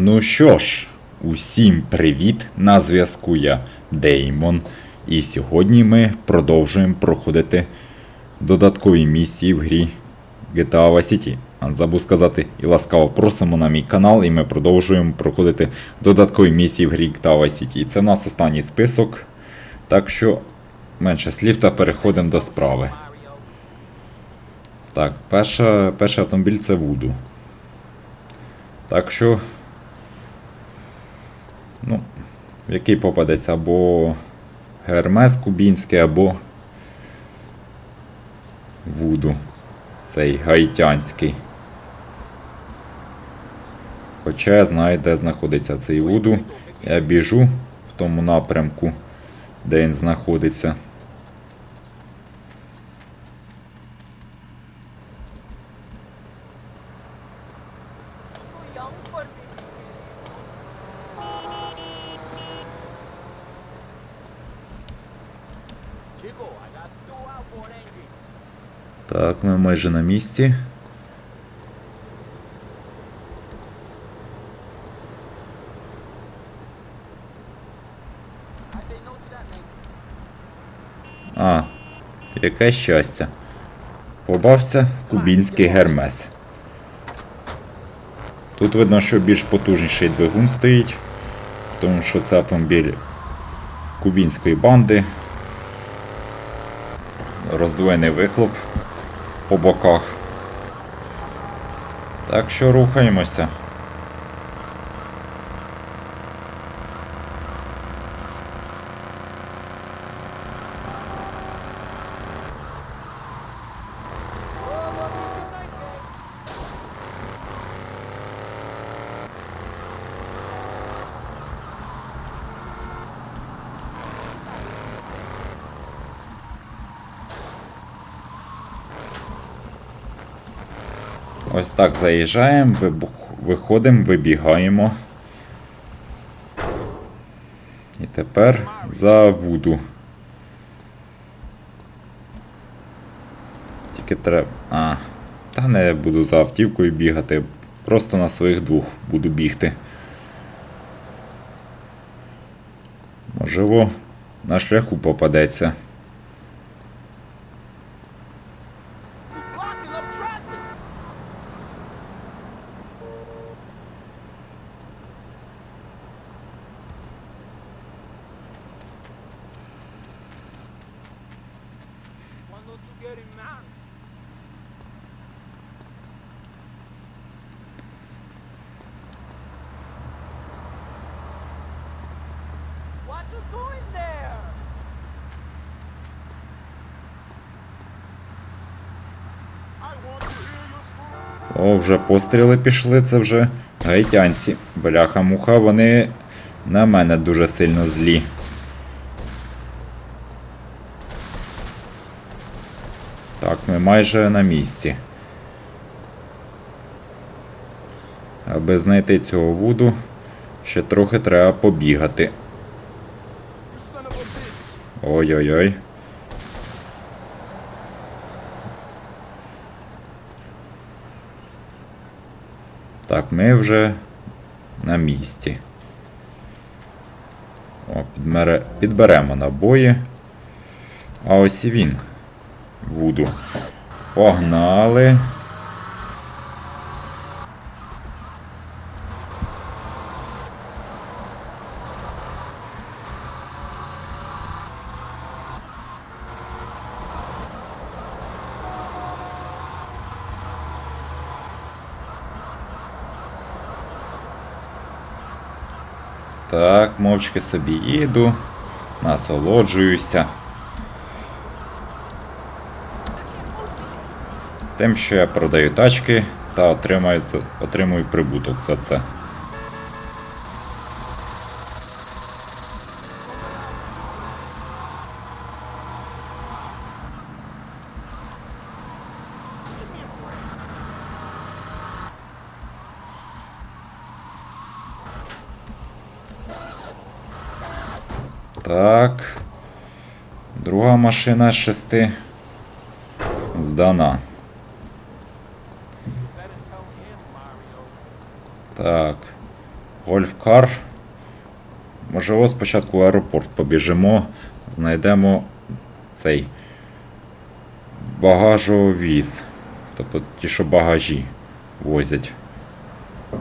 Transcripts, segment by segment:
Ну що ж, усім привіт! На зв'язку я Деймон. І сьогодні ми продовжуємо проходити додаткові місії в грі GTA Vice City. Забув сказати, і ласкаво просимо на мій канал, і ми продовжуємо проходити додаткові місії в грі GTA Vice City. Це в нас останній список. Так що менше слів та переходимо до справи. Так, перша, перший автомобіль це Вуду. Так що. Ну, який попадеться або Гермес Кубінський, або Вуду. Цей гаїтянський. Хоча я знаю, де знаходиться цей Вуду. Я біжу в тому напрямку, де він знаходиться. Так, ми майже на місці. А, яке щастя. Побався кубінський гермес. Тут видно, що більш потужніший двигун стоїть, тому що це автомобіль кубінської банди. Роздвоєний вихлоп по боках. Так що рухаємося. Ось так заїжджаємо, вибух... виходимо, вибігаємо. І тепер за Вуду. Тільки треба. А, та не буду за автівкою бігати. Просто на своїх двох буду бігти. Можливо, на шляху попадеться. Spoon. О, вже постріли пішли, це вже гаїтянці. Бляха-муха, вони на мене дуже сильно злі. Так, ми майже на місці. Аби знайти цього вуду, ще трохи треба побігати. Ой-ой-ой. Так, ми вже на місці. О, підмере... підберемо набої. А ось і він. Вуду. Погнали. Так, мовчки собі їду, насолоджуюся. Тим, що я продаю тачки та отримую, отримую прибуток за це. Так. Друга машина з шести. Здана. Так. Гольфкар. Можливо, спочатку в аеропорт побіжимо, знайдемо цей багажовіз. Тобто ті, що багажі возять.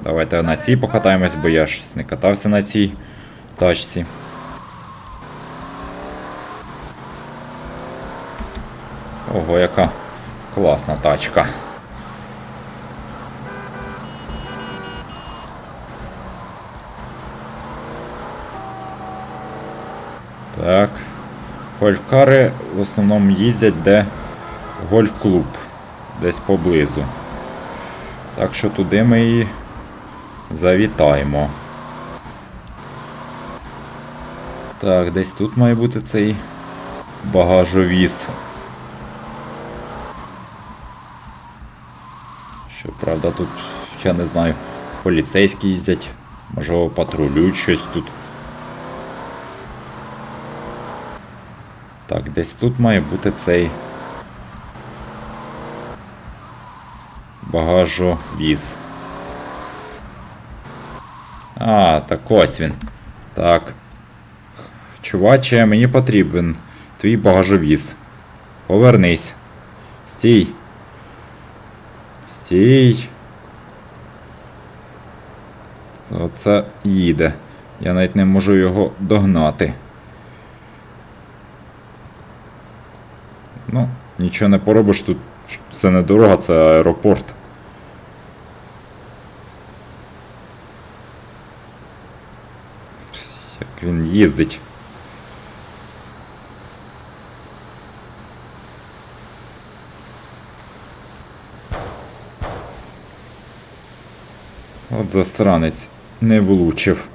Давайте на цій покатаємось, бо я щось не катався на цій тачці. Ого, яка класна тачка. Так. Гольфкари в основному їздять де гольф-клуб. Десь поблизу. Так що туди ми і завітаємо. Так, десь тут має бути цей багажовіз. Щоправда, тут, я не знаю, поліцейські їздять, можливо, патрулюють щось тут. Так, десь тут має бути цей багажовіз. А, так ось він. Так. Чуваче, мені потрібен твій багажовіз. Повернись. Стій. Стій. Оце їде. Я навіть не можу його догнати. Ну, нічого не поробиш тут. Це не дорога, це аеропорт. Як він їздить. От застранець не влучив.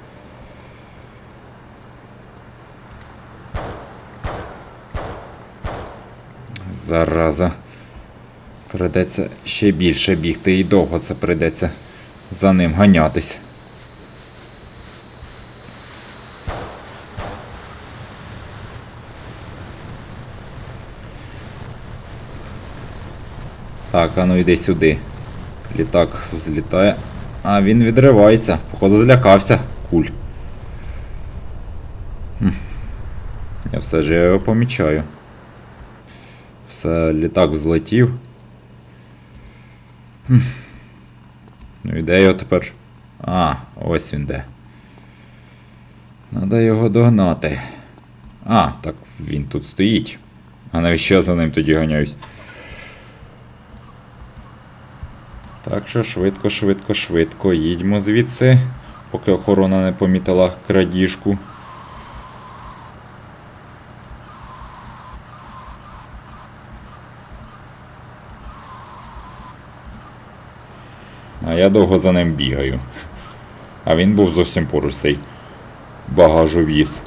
Зараза. Придеться ще більше бігти і довго це придеться за ним ганятись. Так, а ну йди сюди. Літак взлітає. А, він відривається. Походу злякався. Куль. Я все ж його помічаю. Все, літак взлетів. Ну і де його тепер? А, ось він де. Надо його догнати. А, так він тут стоїть. А навіщо я за ним тоді ганяюсь? Так що швидко, швидко, швидко їдьмо звідси, поки охорона не помітила крадіжку. А я довго за ним бігаю. А він був зовсім поруч цей багажовіз.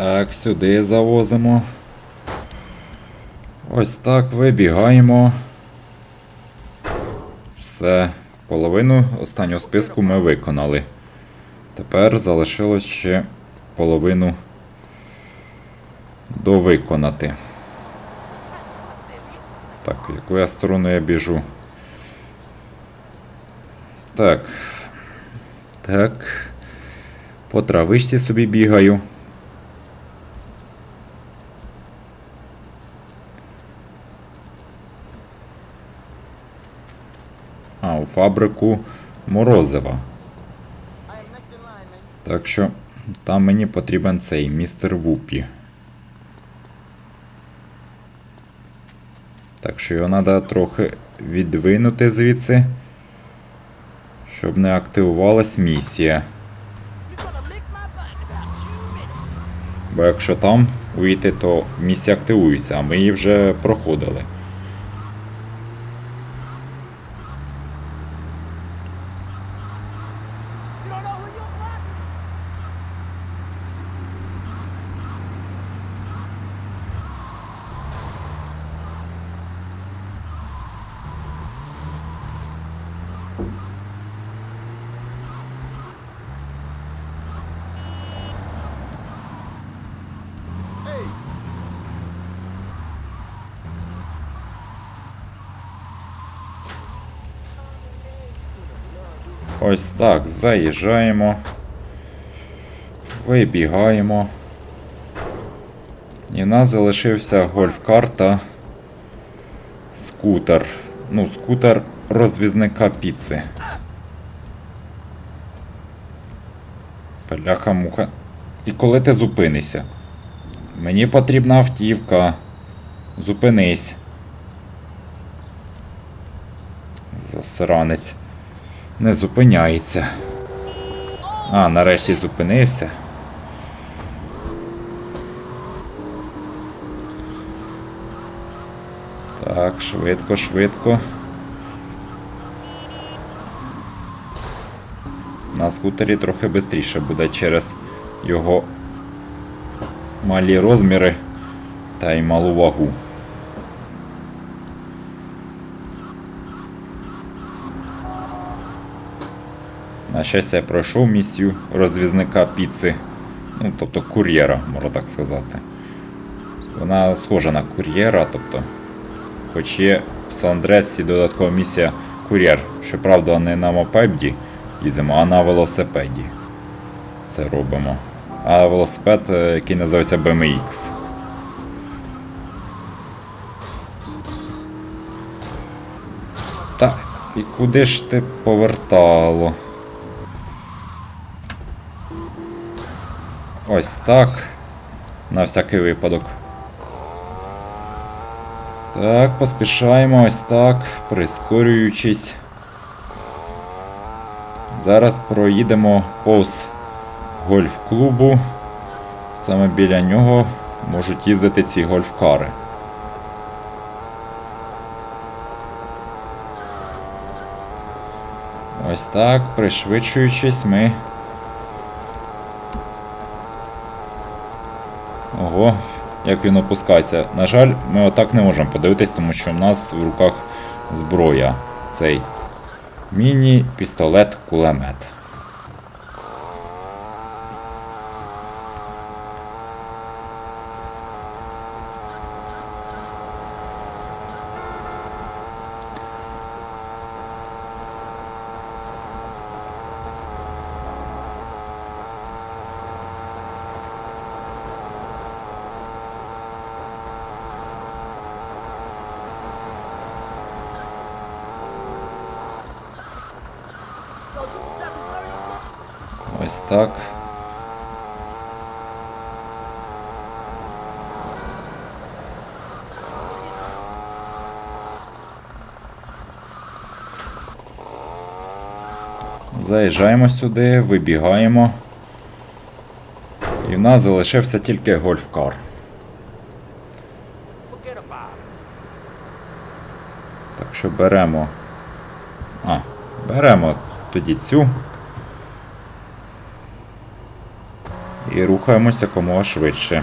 Так, сюди завозимо. Ось так вибігаємо. Все. Половину останнього списку ми виконали. Тепер залишилось ще половину довиконати. Так, в яку я сторону я біжу? Так. Так. По травичці собі бігаю. А, у фабрику Морозива. Так що там мені потрібен цей містер Вупі. Так що його треба трохи відвинути звідси, щоб не активувалась місія. Бо якщо там вийти, то місія активується, а ми її вже проходили. Ось так, заїжджаємо. Вибігаємо. І в нас залишився гольф-кар та скутер. Ну, скутер розвізника піци. Бляха муха. І коли ти зупинишся? Мені потрібна автівка. Зупинись. Засранець. Не зупиняється. А, нарешті зупинився. Так, швидко, швидко. На скутері трохи швидше буде через його малі розміри та й малу вагу. На щастя, я пройшов місію розвізника піци. Ну, тобто кур'єра, можна так сказати. Вона схожа на кур'єра, тобто. Хоч є в Сан-Андресі додаткова місія кур'єр. Щоправда, не на мопеді їздимо, а на велосипеді. Це робимо. А велосипед, е, який називається BMX. Так, і куди ж ти повертало? Ось так. На всякий випадок. Так, поспішаємо ось так, прискорюючись. Зараз проїдемо повз гольф-клубу. Саме біля нього можуть їздити ці гольф-кари. Ось так, пришвидшуючись, ми. Ого, як він опускається. На жаль, ми отак не можемо подивитись, тому що в нас в руках зброя. Цей міні-пістолет-кулемет. Ось так. Заїжджаємо сюди, вибігаємо. І в нас залишився тільки гольф-кар. Так що беремо. А, беремо тоді цю. І рухаємося якомога швидше.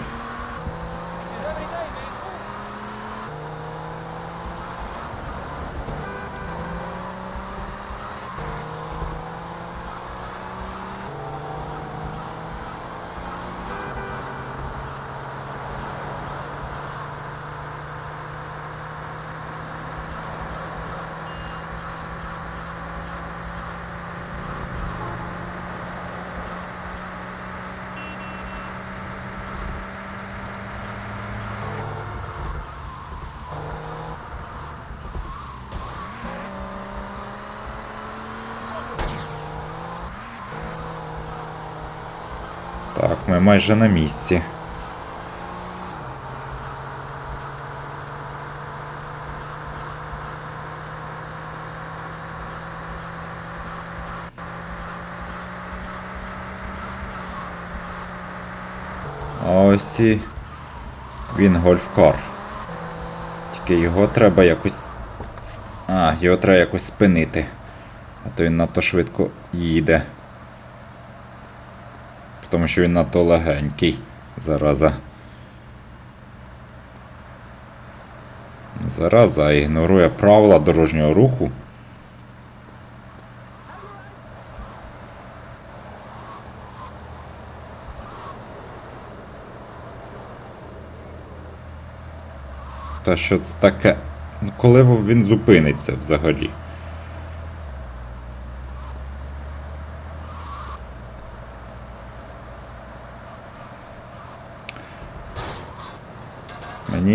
Так, ми майже на місці. Ось і він гольфкар. Тільки його треба якось. А, його треба якось спинити. А то він надто швидко їде. Тому що він надто легенький. Зараза. Зараза ігнорує правила дорожнього руху. Та що це таке? Коли він зупиниться взагалі?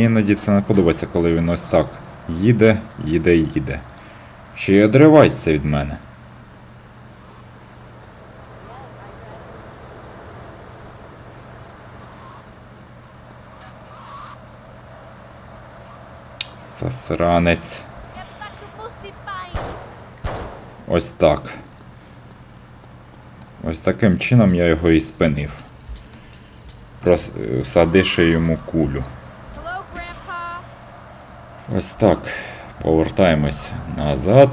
Мені іноді це не подобається, коли він ось так їде, їде, їде. Ще й одривається від мене. Multipine! Ось так. Ось таким чином я його і спинив. Прос... Всадивши йому кулю. Ось так. Повертаємось назад.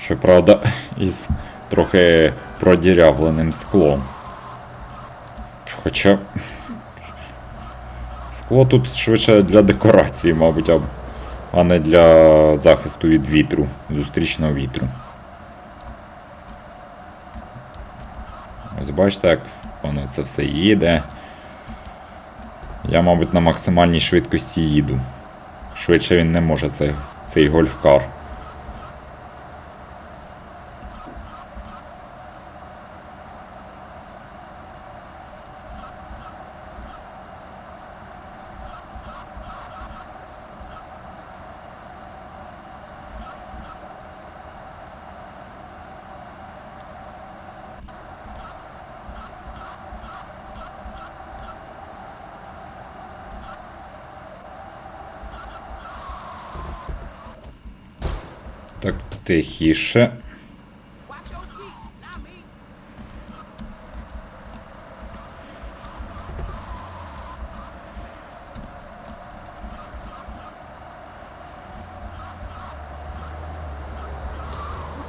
Щоправда, із трохи продірявленим склом. Хоча. Скло тут швидше для декорації, мабуть, а не для захисту від вітру, зустрічного вітру. Ось бачите, як воно це все їде. Я, мабуть, на максимальній швидкості їду. Швидше він не може цей, цей гольфкар. Так, тихіше.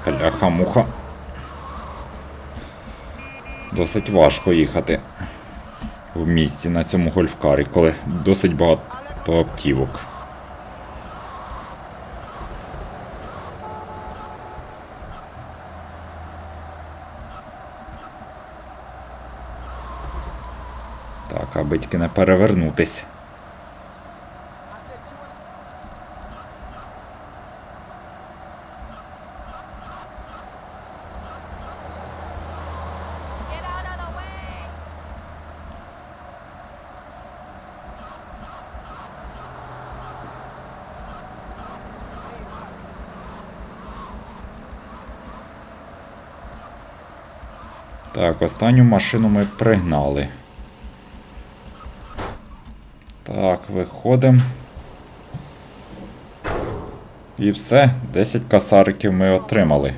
Me. Бляха-муха. Досить важко їхати в місті на цьому гольфкарі, коли досить багато автівок. Так, не перевернутись. Так, останню машину ми пригнали. Так, виходимо. І все, 10 касариків ми отримали.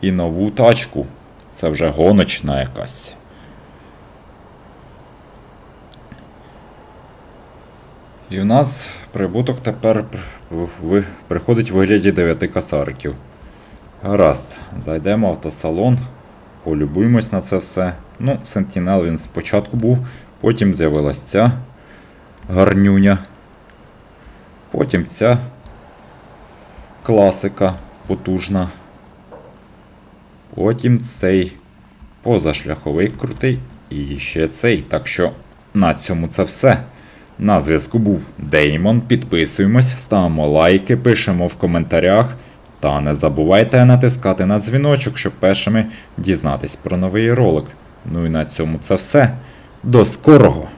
І нову тачку. Це вже гоночна якась. І в нас прибуток тепер приходить в вигляді 9 касариків. Гаразд, зайдемо в автосалон, полюбуємось на це все. Ну, Сентінел він спочатку був, потім з'явилась ця гарнюня. Потім ця класика потужна. Потім цей позашляховий крутий і ще цей. Так що на цьому це все. На зв'язку був Деймон. Підписуємось, ставимо лайки, пишемо в коментарях. Та не забувайте натискати на дзвіночок, щоб першими дізнатись про новий ролик. Ну і на цьому це все. До скорого!